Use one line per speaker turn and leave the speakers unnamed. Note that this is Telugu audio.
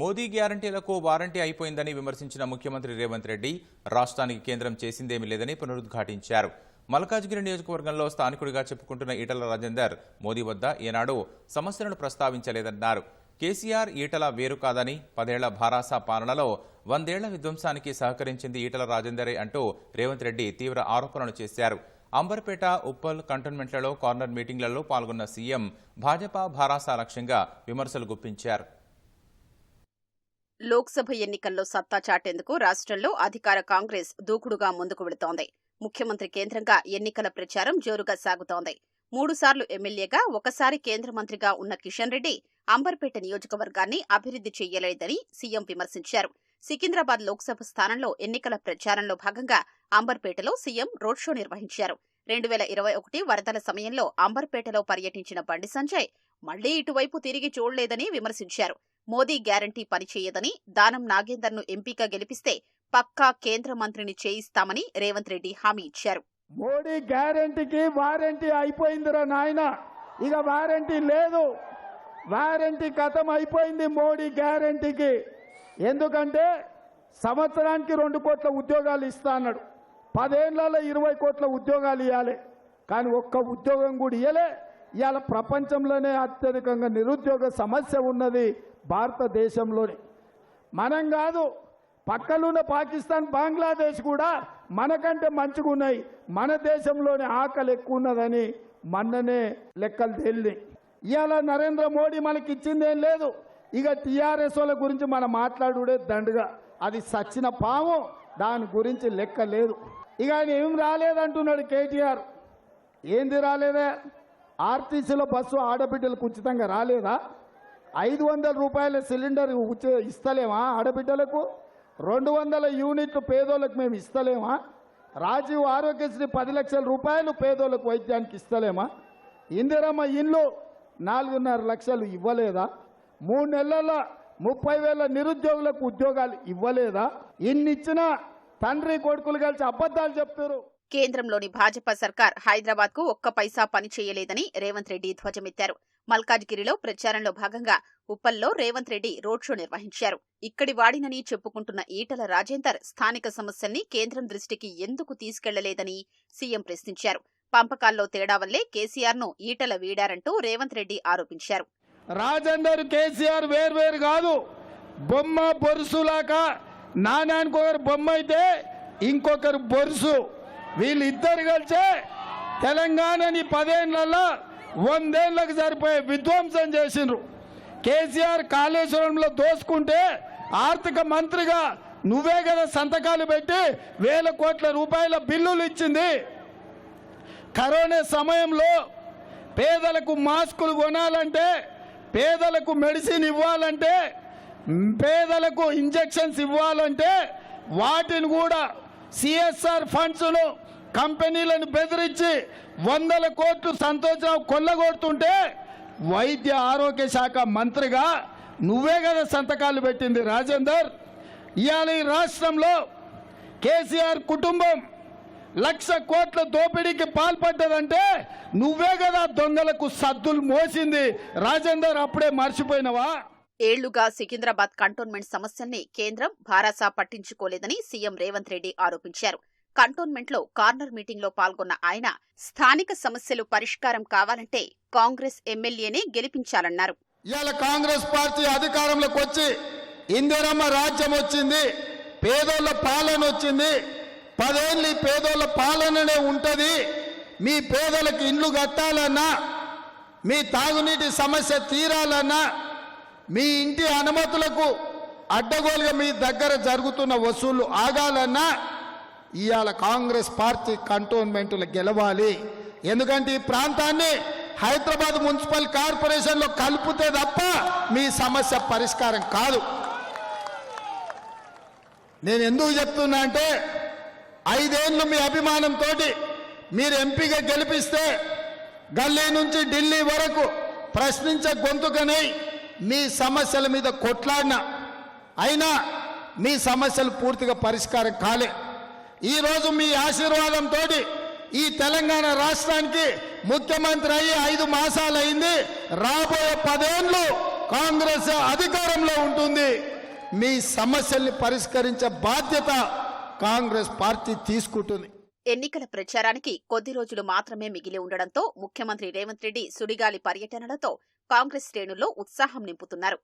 మోదీ గ్యారంటీలకు వారంటీ అయిపోయిందని విమర్శించిన ముఖ్యమంత్రి రేవంత్ రెడ్డి రాష్ట్రానికి కేంద్రం చేసిందేమీ లేదని పునరుద్ఘాటించారు. మల్కాజ్గిరి నియోజకవర్గంలో స్థానికుడిగా చెప్పుకుంటున్న ఈటల రాజేందర్ మోదీ వద్ద ఈనాడు సమస్యలను ప్రస్తావించలేదన్నారు. కేసీఆర్ ఈటల వేరు కాదని పదేళ్ళ భారాసా పాలనలో వందేళ్ళ విధ్వంసానికి సహకరించింది ఈటల రాజేందరే అంటూ రేవంత్ రెడ్డి తీవ్ర ఆరోపణలు చేశారు. అంబర్పేట ఉప్పల్ కంటోన్మెంట్లలో కార్నర్ మీటింగ్లలో పాల్గొన్న సీఎం భాజపా భారాసా లక్ష్యంగా విమర్శలు గుప్పించారు.
లోక్సభ ఎన్నికల్లో సత్తా చాటేందుకు రాష్ట్రంలో అధికార కాంగ్రెస్ దూకుడుగా ముందుకు వెళుతోంది. ముఖ్యమంత్రి కేంద్రంగా ఎన్నికల ప్రచారం జోరుగా సాగుతోంది. మూడుసార్లు ఎమ్మెల్యేగా ఒకసారి కేంద్ర మంత్రిగా ఉన్న కిషన్ రెడ్డి అంబర్పేట నియోజకవర్గాన్ని అభివృద్ధి చేయలేదని సీఎం విమర్శించారు. సికింద్రాబాద్ లోక్సభ స్థానంలో ఎన్నికల ప్రచారంలో భాగంగా అంబర్పేటలో సీఎం రోడ్ షో నిర్వహించారు. రెండు వేల ఇరవై ఒకటి వరదల సమయంలో అంబర్పేటలో పర్యటించిన బండి సంజయ్ మళ్ళీ ఇటువైపు తిరిగి చూడలేదని విమర్శించారు. మోదీ గ్యారంటీ పనిచేయదని దానం నాగేందర్ను ఎంపీగా గెలిపిస్తే పక్కా కేంద్ర మంత్రిని చేయిస్తామని రేవంత్ రెడ్డి హామీ ఇచ్చారు.
మోడీ గ్యారంటీకి వారంటీ అయిపోయిందిరా నాయన. ఇక వారంటీ లేదు. వారంటీ కథం అయిపోయింది మోడీ గ్యారంటీకి. ఎందుకంటే సంవత్సరానికి రెండు కోట్ల ఉద్యోగాలు ఇస్తా అన్నాడు. పదేళ్ళలో ఇరవై కోట్ల ఉద్యోగాలు ఇవ్వాలి కానీ ఒక్క ఉద్యోగం కూడా ఇవ్వలే ఇవాళ ప్రపంచంలోనే అత్యధికంగా నిరుద్యోగ సమస్య ఉన్నది భారతదేశంలోని. మనం కాదు పక్కలున్న పాకిస్తాన్ బంగ్లాదేశ్ కూడా మనకంటే మంచిగా ఉన్నాయి మన దేశంలోనే ఆకలి ఎక్కువ ఉన్నదని మొన్ననే లెక్కలు తేలి ఇవాళ నరేంద్ర మోడీ మనకి ఇచ్చిందేం లేదు. ఇక టీఆర్ఎస్ వాళ్ళ గురించి మనం మాట్లాడుడే దండుగా. అది సచ్చిన పాము దాని గురించి లెక్క లేదు. ఇక ఆయన ఏం రాలేదంటున్నాడు కేటీఆర్. ఏంది రాలేదే? ఆర్టీసీలో బస్సు ఆడబిడ్డలకు ఉచితంగా రాలేదా? ఐదు వందల రూపాయల సిలిండర్ ఇస్తలేమా ఆడబిడ్డలకు? రెండు వందల యూనిట్లు పేదోళ్ళకు మేము ఇస్తలేమా? రాజీవ్ ఆరోగ్యశ్రీ పది లక్షల రూపాయలు పేదోళ్ళకు వైద్యానికి ఇస్తలేమా? ఇందిరమ్మ ఇల్లు నాలుగున్నర లక్షలు ఇవ్వలేదా? మూడు నెలల ముప్పై వేల నిరుద్యోగులకు ఉద్యోగాలు ఇవ్వలేదా? ఇన్నిచ్చినా తండ్రి కొడుకులు కలిసి అబద్ధాలు చెప్తారు
కేంద్రంలోని భాజపా సర్కార్ హైదరాబాద్కు ఒక్క పైసా పని చేయలేదని రేవంత్ రెడ్డి ధ్వజమెత్తారు. మల్కాజ్గిరిలో ప్రచారంలో భాగంగా ఉప్పల్లో రేవంత్ రెడ్డి రోడ్ షో నిర్వహించారు. ఇక్కడి వాడినని చెప్పుకుంటున్న ఈటల రాజేందర్ స్థానిక సమస్యల్ని కేంద్రం దృష్టికి ఎందుకు తీసుకెళ్ళలేదని సీఎం ప్రశ్నించారు. పంపకాల్లో తేడా వల్లే కేసీఆర్ను ఈటల వీడారంటూ రేవంత్ రెడ్డి ఆరోపించారు.
రాజేందర్ కేసీఆర్ వేర్వేరు కాదు బొమ్మ బొరుసులాక నానానికి ఒకరు బొమ్మ అయితే ఇంకొకరు బొరుసు. వీళ్ళిద్దరు కలిసే తెలంగాణని పదేళ్ళలో వందేళ్ళకు సరిపోయే విధ్వంసం చేసిండ్రు. కేసీఆర్ కాళేశ్వరంలో దోసుకుంటే ఆర్థిక మంత్రిగా నువ్వే కదా సంతకాలు పెట్టి వేల కోట్ల రూపాయల బిల్లులు ఇచ్చింది. కరోనా సమయంలో పేదలకు మాస్కులు కొనాలంటే పేదలకు మెడిసిన్ ఇవ్వాలంటే పేదలకు ఇంజెక్షన్స్ ఇవ్వాలంటే వాటిని కూడా సిఎస్ఆర్ ఫండ్స్ను కంపెనీలను బెదిరించి వందల కోట్లు సంతోషం కొల్లగొడుతుంటే వైద్య ఆరోగ్య శాఖ మంత్రిగా నువ్వే కదా సంతకాలు పెట్టింది రాజేందర్. ఇవాళ ఈ రాష్ట్రంలో కేసీఆర్ కుటుంబం లక్ష కోట్ల దోపిడీకి పాల్పడ్డదంటే నువ్వే కదా దొంగలకు సద్దులు మోసింది. రాజేందర్ అప్పుడే మర్చిపోయినవా?
ఏళ్ళుగా సికింద్రాబాద్ కంటోన్మెంట్ సమస్యల్ని కేంద్రం భారాసా పట్టించుకోలేదని సీఎం రేవంత్ రెడ్డి ఆరోపించారు. కంటోన్మెంట్లో కార్నర్ మీటింగ్లో పాల్గొన్న ఆయన స్థానిక సమస్యలు పరిష్కారం కావాలంటే కాంగ్రెస్ ఎమ్మెల్యేనే గెలిపించాలన్నారు.
ఇవాళ కాంగ్రెస్ పార్టీ అధికారంలోకి వచ్చి ఇందిరమ్మ రాజ్యం వచ్చింది పేదోళ్ళ పాలన వచ్చింది పదేళ్ళు పేదోళ్ళ పాలననే ఉంటుంది మీ పేదలకు ఇండ్లు కట్టాలన్నా మీ తాగునీటి సమస్య తీరాలన్నా మీ ఇంటి అనుమతులకు అడ్డగోలుగా మీ దగ్గర జరుగుతున్న వసూళ్ళు ఆగాలన్నా ఇవాళ కాంగ్రెస్ పార్టీ కంటోన్మెంట్లు గెలవాలి. ఎందుకంటే ఈ ప్రాంతాన్ని హైదరాబాద్ మున్సిపల్ కార్పొరేషన్లో కలిపితే తప్ప మీ సమస్య పరిష్కారం కాదు. నేను ఎందుకు చెప్తున్నా అంటే ఐదేళ్ళు మీ అభిమానంతో మీరు ఎంపీగా గెలిపిస్తే గల్లీ నుంచి ఢిల్లీ వరకు ప్రశ్నించే గొంతుకనై మీ సమస్యల మీద కొట్లాడిన. అయినా మీ సమస్యలు పూర్తిగా పరిష్కారం కాలే. ఈరోజు మీ ఆశీర్వాదంతో ఈ తెలంగాణ రాష్ట్రానికి ముఖ్యమంత్రి అయ్యి ఐదు మాసాలు అయింది రాబోయే పదేళ్ళు కాంగ్రెస్ అధికారంలో ఉంటుంది. మీ సమస్యల్ని పరిష్కరించే బాధ్యత కాంగ్రెస్ పార్టీ తీసుకుంటుంది.
ఎన్నికల ప్రచారానికి కొద్ది రోజులు మాత్రమే మిగిలి ఉండడంతో ముఖ్యమంత్రి రేవంత్ రెడ్డి సుడిగాలి పర్యటనలతో కాంగ్రెస్ శ్రేణుల్లో ఉత్సాహం నింపుతున్నారు.